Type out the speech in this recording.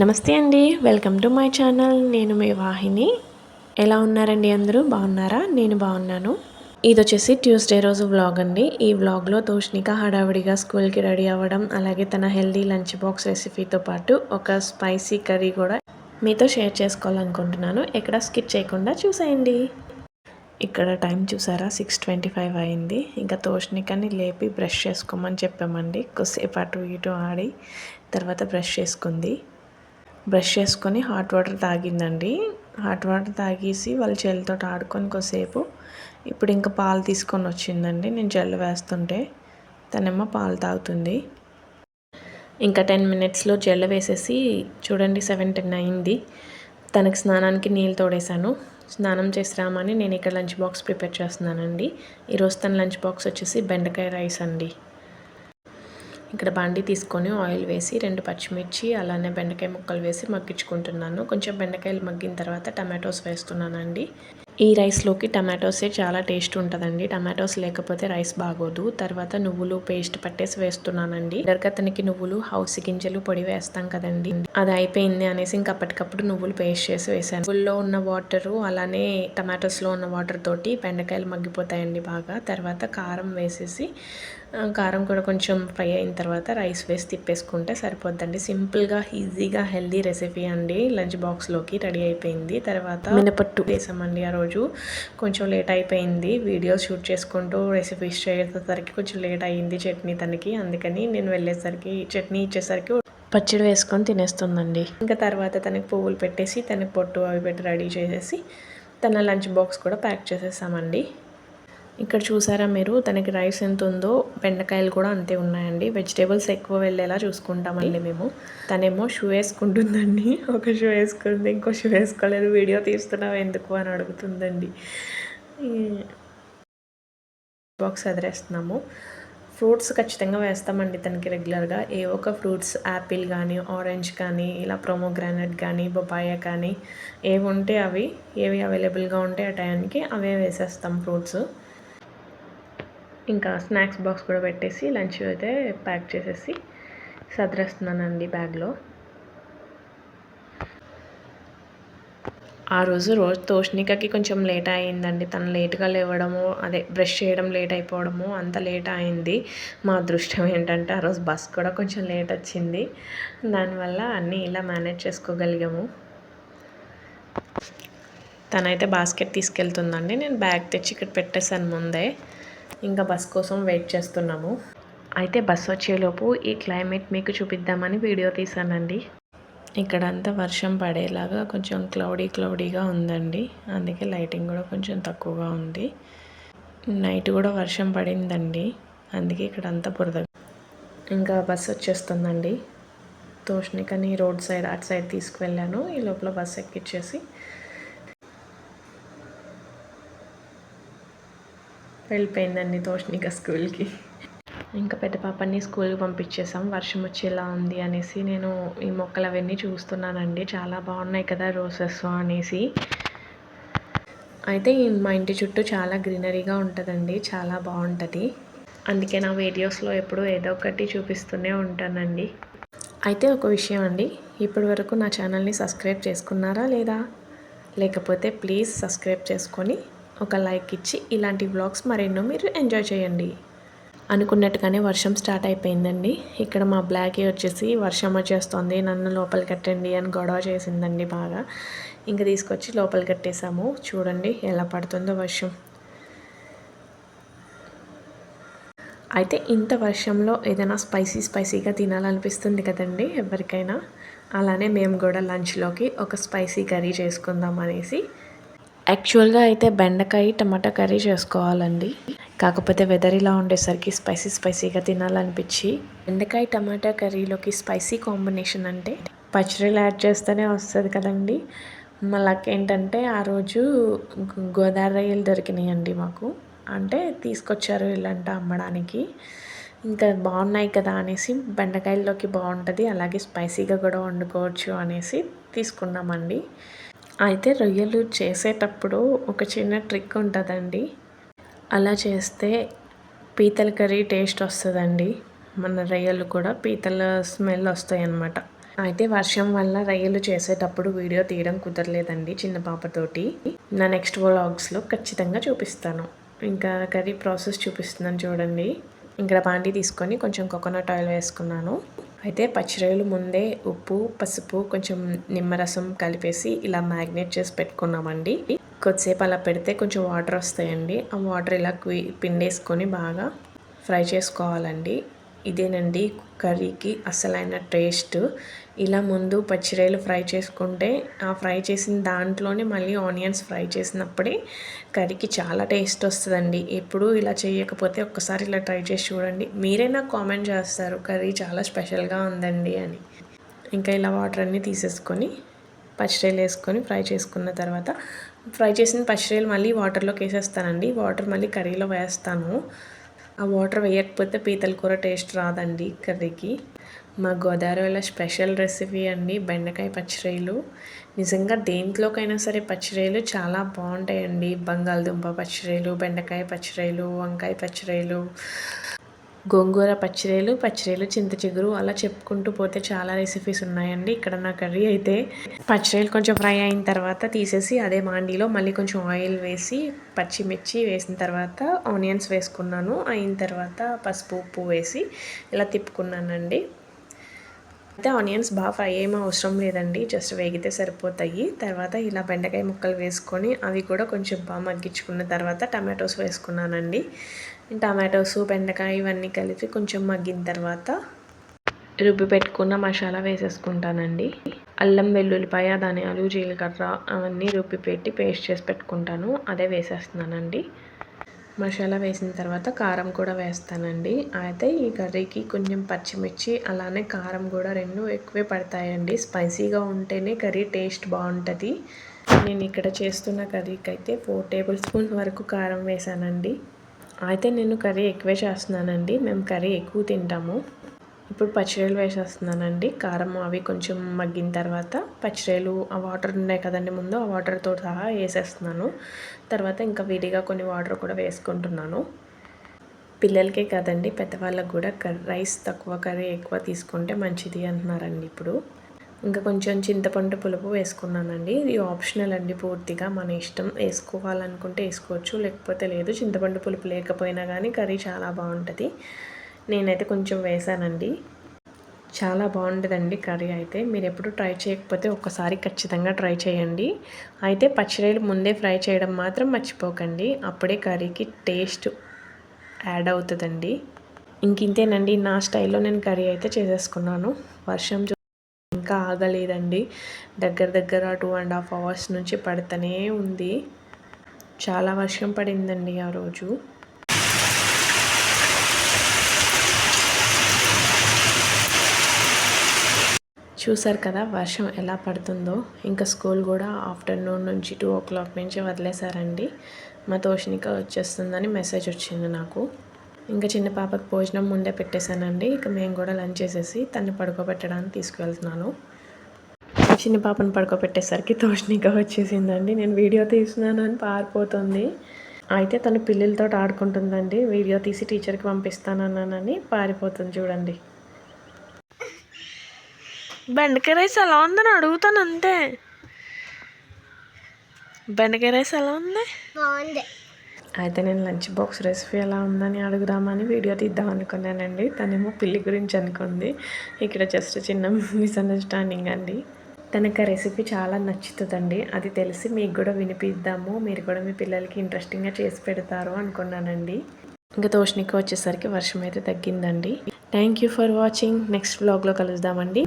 నమస్తే అండి welcome to my channel. నేను మీ వాహిని. ఎలా ఉన్నారండి అందరూ? బాగున్నారా? నేను బాగున్నాను. ఇది వచ్చేసి ట్యూస్డే రోజు వ్లాగ్ అండి. ఈ వ్లాగ్లో తోష్నిక హడావిడిగా స్కూల్కి రెడీ అవ్వడం అలాగే తన హెల్దీ లంచ్ బాక్స్ రెసిపీతో పాటు ఒక స్పైసీ కర్రీ కూడా మీతో షేర్ చేసుకోవాలనుకుంటున్నాను. ఎక్కడ స్కిప్ చేయకుండా చూసేయండి. ఇక్కడ టైం చూసారా? సిక్స్ ట్వంటీ ఫైవ్ అయింది. ఇంకా తోష్నికని లేపి బ్రష్ చేసుకోమని చెప్పామండి. కొద్దిసేపు అటు ఇటు ఆడి తర్వాత బ్రష్ చేసుకుంది. బ్రష్ చేసుకొని హాట్ వాటర్ తాగిందండి. హాట్ వాటర్ తాగేసి వాళ్ళ చెల్లితో ఆడుకొని కొద్దిసేపు ఇప్పుడు ఇంకా పాలు తీసుకొని వచ్చిందండి. నేను జల్లు వేస్తుంటే తనేమో పాలు తాగుతుంది. ఇంకా టెన్ మినిట్స్లో జెల్ వేసేసి చూడండి సెవెన్ టెన్ అయింది. తనకి స్నానానికి నీళ్ళు తోడేశాను. స్నానం చేసి రామని నేను ఇక్కడ లంచ్ బాక్స్ ప్రిపేర్ చేస్తున్నానండి. ఈరోజు తన లంచ్ బాక్స్ వచ్చేసి బెండకాయ రైస్ అండి. ఇక్కడ బండి తీసుకొని ఆయిల్ వేసి రెండు పచ్చిమిర్చి అలానే బెండకాయ ముక్కలు వేసి మగ్గించుకుంటున్నాను. కొంచెం బెండకాయలు మగ్గిన తర్వాత టమాటోస్ వేస్తున్నానండి. ఈ రైస్లోకి టమాటోసే చాలా టేస్ట్ ఉంటుందండి. టమాటోస్ లేకపోతే రైస్ బాగోదు. తర్వాత నువ్వులు పేస్ట్ పట్టేసి వేస్తున్నానండి. అతనికి నువ్వులు హౌస్ గింజలు పొడి వేస్తాం కదండి. అది అయిపోయింది అనేసి ఇంక అప్పటికప్పుడు నువ్వులు పేస్ట్ చేసి వేసాను నువ్వుల్లో ఉన్న వాటరు అలానే టమాటోస్లో ఉన్న వాటర్ తోటి బెండకాయలు మగ్గిపోతాయండి బాగా. తర్వాత కారం వేసేసి కారం కూడా కొంచెం ఫ్రై అయిన తర్వాత రైస్ వేసి తిప్పేసుకుంటే సరిపోద్దండి. సింపుల్గా ఈజీగా హెల్దీ రెసిపీ అండి. లంచ్ బాక్స్లోకి రెడీ అయిపోయింది. తర్వాత మినపట్టు. వేసామండి ఆ రోజు కొంచెం లేట్ అయిపోయింది. వీడియో షూట్ చేసుకుంటూ రెసిపీస్ చేసేసరికి కొంచెం లేట్ అయ్యింది చట్నీ తనకి. అందుకని నేను వెళ్ళేసరికి చట్నీ ఇచ్చేసరికి పచ్చడి వేసుకొని తినేస్తుందండి. ఇంకా తర్వాత తనకి పువ్వులు పెట్టేసి తనకి పొట్టు అవి పెట్టి రెడీ చేసేసి తన లంచ్ బాక్స్ కూడా ప్యాక్ చేసేసామండి. ఇక్కడ చూసారా మీరు? తనకి రైస్ ఎంత ఉందో బెండకాయలు కూడా అంతే ఉన్నాయండి. వెజిటేబుల్స్ ఎక్కువ వెళ్ళేలా చూసుకుంటామండి మేము. తనేమో షూ వేసుకుంటుందండి. ఒక షూ వేసుకుంది ఇంకో షూ వేసుకోలేదు. వీడియో తీస్తున్నావు ఎందుకు అని అడుగుతుందండి. బాక్స్ అదిరేస్తున్నాము. ఫ్రూట్స్ ఖచ్చితంగా వేస్తామండి తనకి రెగ్యులర్గా. ఏ ఒక ఫ్రూట్స్ యాపిల్ కానీ ఆరెంజ్ కానీ ఇలా ప్రోమోగ్రానైట్ కానీ బొపాయ కానీ ఏవి ఉంటే అవి ఏవి అవైలబుల్గా ఉంటే ఆ టైంకి అవే వేసేస్తాం ఫ్రూట్స్. ఇంకా స్నాక్స్ బాక్స్ కూడా పెట్టేసి లంచ్ అయితే ప్యాక్ చేసేసి సదరేస్తున్నానండి బ్యాగ్లో. ఆ రోజు రోజు తోష్నికకి కొంచెం లేట్ అయిందండి తను లేట్గా లేవడము అదే బ్రష్ చేయడం లేట్ అయిపోవడము అంత లేట్ అయింది. మా అదృష్టం ఏంటంటే ఆ రోజు బస్ కూడా కొంచెం లేట్ వచ్చింది. దానివల్ల అన్నీ ఇలా మేనేజ్ చేసుకోగలిగాము. తనైతే బాస్కెట్ తీసుకెళ్తుందండి. నేను బ్యాగ్ తెచ్చి ఇక్కడ పెట్టేశాను ముందే. ఇంకా బస్ కోసం వెయిట్ చేస్తున్నాము. అయితే బస్ వచ్చేలోపు ఈ క్లైమేట్ మీకు చూపిద్దామని వీడియో తీసానండి. ఇక్కడ అంతా వర్షం పడేలాగా కొంచెం క్లౌడీ క్లౌడీగా ఉందండి. అందుకే లైటింగ్ కూడా కొంచెం తక్కువగా ఉంది. నైట్ కూడా వర్షం పడిందండి. అందుకే ఇక్కడ అంతా బురద. ఇంకా బస్సు వచ్చేస్తుందండి. తోష్నికని రోడ్ సైడ్ అటు సైడ్ తీసుకువెళ్ళాను. ఈ లోపల బస్సు ఎక్కిచ్చేసి వెళ్ళిపోయిందండి తోషణిక స్కూల్కి. ఇంకా పెద్ద పాపని స్కూల్కి పంపించేసాం వర్షం వచ్చేలా ఉంది అనేసి నేను ఈ మొక్కలు అవన్నీ చూస్తున్నానండి. చాలా బాగున్నాయి కదా రోసెస్ అనేసి. అయితే మా ఇంటి చుట్టూ చాలా గ్రీనరీగా ఉంటుందండి. చాలా బాగుంటుంది. అందుకే నా వీడియోస్లో ఎప్పుడు ఏదో ఒకటి చూపిస్తూనే ఉంటానండి. అయితే ఒక విషయం అండి. ఇప్పటి వరకు నా ఛానల్ని సబ్స్క్రైబ్ చేసుకున్నారా లేదా? లేకపోతే ప్లీజ్ సబ్స్క్రైబ్ చేసుకొని ఒక లైక్ ఇచ్చి ఇలాంటి వ్లాగ్స్ మరెన్నో మీరు ఎంజాయ్ చేయండి. అనుకున్నట్టుగానే వర్షం స్టార్ట్ అయిపోయిందండి. ఇక్కడ మా బ్లాకీ వచ్చేసి వర్షం వచ్చేస్తుంది. నన్ను లోపల కట్టండి అని గొడవ చేసిందండి బాగా. ఇంకా తీసుకొచ్చి లోపల కట్టేసాము చూడండి ఎలా పడుతుందో వర్షం. అయితే ఇంత వర్షంలో ఏదైనా స్పైసీ స్పైసీగా తినాలనిపిస్తుంది కదండి ఎవరికైనా. అలానే మేము కూడా లంచ్లోకి ఒక స్పైసీ కర్రీ చేసుకుందాం అనేసి యాక్చువల్గా అయితే బెండకాయ టమాటా కర్రీ చేసుకోవాలండి. కాకపోతే వెదర్ ఇలా ఉండేసరికి స్పైసీ స్పైసీగా తినాలనిపించి బెండకాయ టమాటా కర్రీలోకి స్పైసీ కాంబినేషన్ అంటే పచ్చడిలు యాడ్ చేస్తేనే వస్తుంది కదండి. మళ్ళీ ఏంటంటే ఆ రోజు గోదావరి రొయ్యలు దొరికినాయండి మాకు. అంటే తీసుకొచ్చారు ఇలాంటి అమ్మడానికి. ఇంకా బాగున్నాయి కదా అనేసి బెండకాయల్లోకి బాగుంటుంది అలాగే స్పైసీగా కూడా వండుకోవచ్చు అనేసి తీసుకున్నామండి. అయితే రొయ్యలు చేసేటప్పుడు ఒక చిన్న ట్రిక్ ఉంటుందండి. అలా చేస్తే పీతల కర్రీ టేస్ట్ వస్తుందండి. మన రొయ్యలు కూడా పీతల స్మెల్ వస్తాయి అన్నమాట అయితే వర్షం వల్ల రొయ్యలు చేసేటప్పుడు వీడియో తీయడం కుదరలేదండి చిన్న పాపతోటి. నా నెక్స్ట్ వ్లాగ్స్లో ఖచ్చితంగా చూపిస్తాను. ఇంకా కర్రీ ప్రాసెస్ చూపిస్తున్నాను చూడండి. ఇక్కడ బాండి తీసుకొని కొంచెం కోకోనట్ ఆయిల్ వేసుకున్నాను. అయితే పచ్చిరొయ్యలు ముందే ఉప్పు పసుపు కొంచెం నిమ్మరసం కలిపేసి ఇలా మ్యాగ్నేట్ చేసి పెట్టుకున్నామండి. కొద్దిసేపు అలా పెడితే కొంచెం వాటర్ వస్తాయండి. ఆ వాటర్ ఇలా పిండేసుకొని బాగా ఫ్రై చేసుకోవాలండి. ఇదేనండి కర్రీకి అసలైన టేస్ట్. ఇలా ముందు పచ్చిరాయలు ఫ్రై చేసుకుంటే ఆ ఫ్రై చేసిన దాంట్లోనే మళ్ళీ ఆనియన్స్ ఫ్రై చేసినప్పుడే కర్రీకి చాలా టేస్ట్ వస్తుందండి. ఎప్పుడు ఇలా చేయకపోతే ఒక్కసారి ఇలా ట్రై చేసి చూడండి. మీరే నాకు కామెంట్ చేస్తారు కర్రీ చాలా స్పెషల్గా ఉందండి అని. ఇంకా ఇలా వాటర్ అన్నీ తీసేసుకొని పచ్చిరాయలు వేసుకొని ఫ్రై చేసుకున్న తర్వాత ఫ్రై చేసిన పచ్చిరాయలు మళ్ళీ వాటర్లోకి వేసేస్తానండి. వాటర్ మళ్ళీ కర్రీలో వేస్తాను. ఆ వాటర్ వేయకపోతే పీతల కూర టేస్ట్ రాదండి కర్రీకి. మా గోదావరిలో స్పెషల్ రెసిపీ అండి బెండకాయ పచ్చిరొయ్యలు నిజంగా దేంట్లోకైనా సరే పచ్చిరొయ్యలు చాలా బాగుంటాయండి. బంగాళదుంప పచ్చిరొయ్యలు బెండకాయ పచ్చిరొయ్యలు వంకాయ పచ్చిరొయ్యలు గోంగూర పచ్చిరేలు పచ్చిరేలు చింత చిగురు అలా చెప్పుకుంటూ పోతే చాలా రెసిపీస్ ఉన్నాయండి. ఇక్కడ నా కర్రీ అయితే పచ్చిరేలు కొంచెం ఫ్రై అయిన తర్వాత తీసేసి అదే మాండీలో మళ్ళీ కొంచెం ఆయిల్ వేసి పచ్చిమిర్చి వేసిన తర్వాత ఆనియన్స్ వేసుకున్నాను. అయిన తర్వాత పసుపు ఉప్పు వేసి ఇలా తిప్పుకున్నానండి. అయితే ఆనియన్స్ బాగా ఫ్రై ఏమీ అవసరం లేదండి. జస్ట్ వేగితే సరిపోతాయి. తర్వాత ఇలా బెండకాయ ముక్కలు వేసుకొని అవి కూడా కొంచెం బాగా మగ్గించుకున్న తర్వాత టమాటోస్ వేసుకున్నానండి. టమాటోస్ బెండకాయ ఇవన్నీ కలిపి కొంచెం మగ్గిన తర్వాత రుబ్బి పెట్టుకున్న మసాలా వేసేసుకుంటానండి. అల్లం వెల్లుల్లిపాయ ధనియాలు జీలకర్ర అవన్నీ రుబ్బి పెట్టి పేస్ట్ చేసి పెట్టుకుంటాను. అదే వేసేస్తున్నానండి. మసాలా వేసిన తర్వాత కారం కూడా వేస్తానండి. అయితే ఈ కర్రీకి కొంచెం పచ్చిమిర్చి అలానే కారం కూడా రెండు ఎక్కువే పడతాయండి. స్పైసీగా ఉంటేనే కర్రీ టేస్ట్ బాగుంటుంది. నేను ఇక్కడ చేస్తున్న కర్రీకి అయితే ఫోర్ టేబుల్ స్పూన్స్ వరకు కారం వేసానండి. అయితే నేను కర్రీ ఎక్కువే చేస్తున్నానండి. మేము కర్రీ ఎక్కువ తింటాము. ఇప్పుడు పచ్చిరేలు వేసేస్తున్నానండి. కారం అవి కొంచెం మగ్గిన తర్వాత పచ్చిరేలు ఆ వాటర్ ఉన్నాయి కదండి ముందు ఆ వాటర్తో సహా వేసేస్తున్నాను. తర్వాత ఇంకా విడిగా కొన్ని వాటర్ కూడా వేసుకుంటున్నాను. పిల్లలకే కదండి పెద్దవాళ్ళకు కూడా రైస్ తక్కువ కర్రీ ఎక్కువ తీసుకుంటే మంచిది అంటున్నారండి ఇప్పుడు. ఇంకా కొంచెం చింతపండు పులుపు వేసుకున్నానండి. ఇది ఆప్షనల్ అండి పూర్తిగా. మన ఇష్టం వేసుకోవాలనుకుంటే వేసుకోవచ్చు. లేకపోతే లేదు చింతపండు పులుపు లేకపోయినా కానీ కర్రీ చాలా బాగుంటుంది. నేనైతే కొంచెం వేసానండి. చాలా బాగుంటుందండి కర్రీ అయితే. మీరు ఎప్పుడు ట్రై చేయకపోతే ఒక్కసారి ఖచ్చితంగా ట్రై చేయండి. అయితే పచ్చిరొయ్యలు ముందే ఫ్రై చేయడం మాత్రం మర్చిపోకండి. అప్పుడే కర్రీకి టేస్ట్ యాడ్ అవుతుందండి. ఇంకింతేనండి నా స్టైల్లో నేను కర్రీ అయితే చేసేసుకున్నాను. వర్షం ఇంకా ఆగలేదండి. దగ్గర దగ్గర టూ అండ్ హాఫ్ అవర్స్ నుంచి పడుతూనే ఉంది. చాలా వర్షం పడిందండి ఆ రోజు. చూసారు కదా వర్షం ఎలా పడుతుందో. ఇంకా స్కూల్ కూడా ఆఫ్టర్నూన్ నుంచి టూ ఓ క్లాక్ నుంచి వదిలేశారండి. మా తోషినిక వచ్చేస్తుందని మెసేజ్ వచ్చింది నాకు. ఇంకా చిన్న పాపకు భోజనం ముందే పెట్టేశానండి. ఇక మేము కూడా లంచ్ చేసేసి తన్ని పడుకోబెట్టడానికి తీసుకువెళ్తున్నాను. చిన్న పాపను పడుకోబెట్టేసరికి తోషినిక వచ్చేసిందండి. నేను వీడియో తీస్తున్నాను అని పారిపోతుంది. అయితే తను పిల్లలతో ఆడుకుంటుందండి. వీడియో తీసి టీచర్కి పంపిస్తానన్నానని పారిపోతుంది చూడండి. బెండకాయ రైస్ ఎలా ఉందని అడుగుతాను అంతే. బెండకాయ రైస్ ఎలా ఉంది? బాగుంది. అయితే నేను లంచ్ బాక్స్ రెసిపీ ఎలా ఉందని అడుగుదామని వీడియో తీద్దాం అనుకున్నానండి. తనేమో పిల్లి గురించి అనుకుంది. ఇక్కడ జస్ట్ చిన్న మిస్అండర్స్టాండింగ్ అండి. తనకు ఆ రెసిపీ చాలా నచ్చుతుందండి. అది తెలిసి మీకు కూడా వినిపిద్దాము. మీరు కూడా మీ పిల్లలకి ఇంట్రెస్టింగ్గా చేసి పెడతారు అనుకున్నానండి. ఇంకా తోషనికి వచ్చేసరికి వర్షం అయితే తగ్గిందండి. Thank you for watching next బ్లాగ్లో కలుద్దామండి.